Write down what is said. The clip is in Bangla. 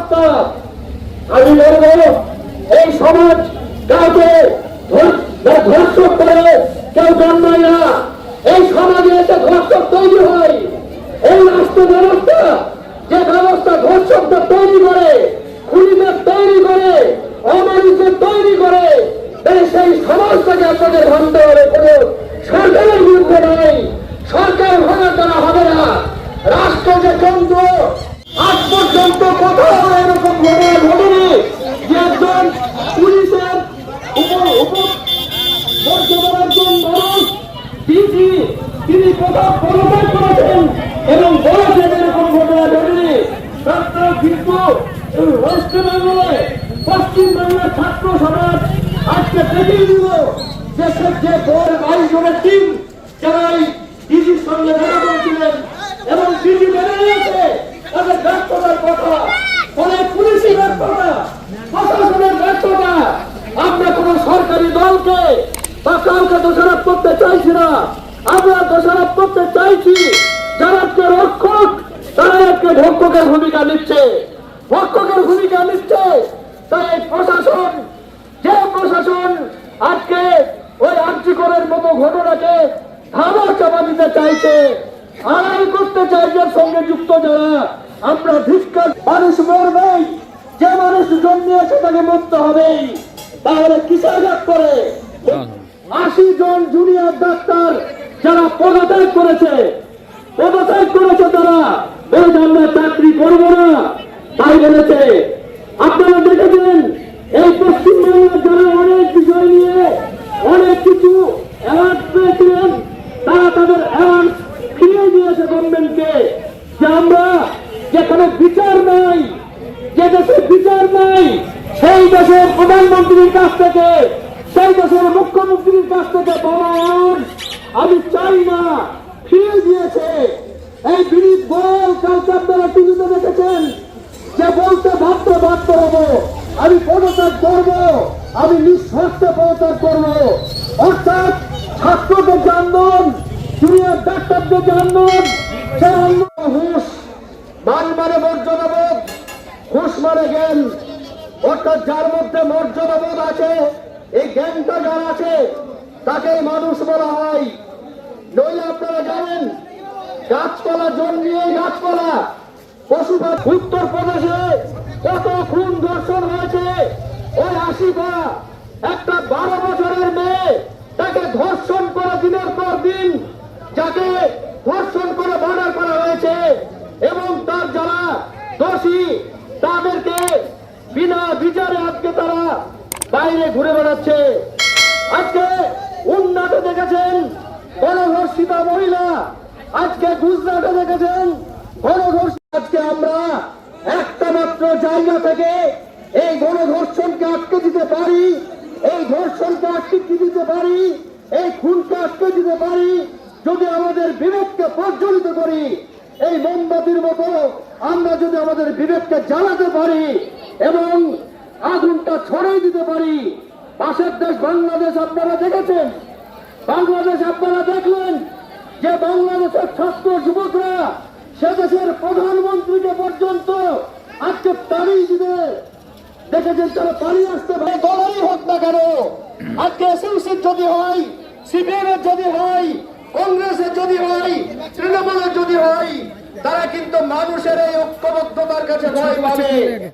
ব্যবস্থা আমি বলব, এই সমাজ কাউকে ধর- ধর্ষক করে কেউ জন্মায় না। এই সমাজে এসে ধর্ষক তৈরি হয়। এই রাষ্ট্র ব্যবস্থা যে ব্যবস্থা ধর্ষকদের তৈরি করে, খুনিদের তৈরি করে, অমানুষদের তৈরি করে সেই সমাজটাকে আপনাদের ভাঙতে হবে কোনো সরকারের বিরুদ্ধে নয় সরকার ভাঙার দ্বারা হবে না রাষ্ট্র যে কেন্দ্র আজ পর্যন্ত কোথাও এরকম ঘটনা ঘটেনি। যে একজন তিনি কোথাও পদত্যাগ করেছেন এবং বলেছেন ছাত্র সমাজ আজকে দেখিয়ে দিল যে সে যে বড় বাইশ জনের টিম যারা এই ডিজির সঙ্গে দেখা করেছিলেন এবং ডিজি মেনে নিয়েছে তাদের ব্যর্থতার কথা ফলে পুলিশি ব্যর্থতা প্রশাসনের ব্যর্থতা আমরা কোন সরকারি দলকে বা কাউকে দোষারোপ করতে চাইছি না। আমরা দোষারোপ করতে চাইছি যারা আজকে রক্ষক, তারা আজকে ভক্ষকের ভূমিকা নিচ্ছে। ভক্ষকের ভূমিকা নিচ্ছে। তাই প্রশাসন, যে প্রশাসন আজকে ওই আর্যিকরের মতো ঘটনাকে ধামার চাপা দিতে চাইছে আড়াই করতে চাইছে সঙ্গে যুক্ত যারা, আমরা ধিক্কার, মানুষ মরবেই। যে মানুষ জন্মিয়েছে তাকে মরতে হবেই তাহলে কিসের কিসাঘাত করে? আশি জন জুনিয়র ডাক্তার যারা পদত্যাগ করেছে পদত্যাগ করেছে তারা। বলছে আমরা চাকরি করব না। তাই বলেছে, আপনারা দেখেছেন, এই পশ্চিমবঙ্গের যারা অনেক বিষয় নিয়ে, অনেক কিছু অ্যাওয়ার্ড পেয়েছিলেন, তারা তাদের অ্যাওয়ার্ড ফিরিয়ে দিয়েছে গভর্নমেন্টকে যে আমরা যেখানে বিচার নাই যে দেশে বিচার নাই, সেই দেশের প্রধানমন্ত্রীর কাছ থেকে, সেই দেশের মুখ্যমন্ত্রীর কাছ থেকে award আমি চাই না। ফিরিয়ে দিয়েছে এই বিনীত গোয়াল কালকে আপনারা টিভিতে দেখেছেন যে বলতে বাধ্য বাধ্য হব। আমি পদত্যাগ করব, আমি নিঃস্বার্থে পদত্যাগ করব। অর্থাৎ ছাত্রদের যে আন্দোলন জুনিয়র ডাক্তারদের যে আন্দোলন হুশ মান মানে মর্যাদাবোধ ঘুষ মানে জ্ঞান অর্থাৎ যার মধ্যে মর্যাদাবোধ আছে। এই জ্ঞানটা যার আছে, তাকেই মানুষ বলা হয়। নইলে আপনারা জানেন, গাছপালা জন্মিয়ে গাছপালা পশুপাত উত্তর প্রদেশে কত খুন ধর্ষণ হয়েছে। ওই আশিফা, একটা বারো বছরের মেয়ে, তাকে ধর্ষণ করে দিনের পর দিন, যাকে ধর্ষণ করে মার্ডার করা হয়েছে। এবং তার যারা দোষী তাদেরকে বিনা বিচারে আজকে তারা বাইরে ঘুরে বেড়াচ্ছে। আজকে উন্নাতে দেখেছেন গণধর্ষিতা মহিলা। আজকে গুজরাটে দেখেছেন গণধর্ষণ আজকে আমরা একটা মাত্র জায়গা থেকে এই গণধর্ষণকে আটকে দিতে পারি, এই ধর্ষণকে আটকে দিতে পারি, এই খুনকে আটকে দিতে পারি, যদি আমাদের বিবেককে প্রজ্বলিত করি, এই মোমবাতির মতো আমরা যদি আমাদের বিবেককে জ্বালাতে পারি এবং আগুনটা ছড়িয়ে দিতে পারি, পাশের দেশ বাংলাদেশ আপনারা দেখেছেন। বাংলাদেশ আপনারা দেখলেন যে বাংলাদেশের ছাত্র যুবকরা সে দেশের প্রধানমন্ত্রীকে পর্যন্ত আজকে তাড়িয়ে দিবে দেখেছেন, তারা পালিয়ে আসতে পারে। দলই হোক না কেন, আজকে এসইউসির যদি হয় সিপিএম যদি হয় কংগ্রেসের যদি হয় তৃণমূলের যদি হয় তারা কিন্তু মানুষের এই ঐক্যবদ্ধতার কাছে ভয় পাবে।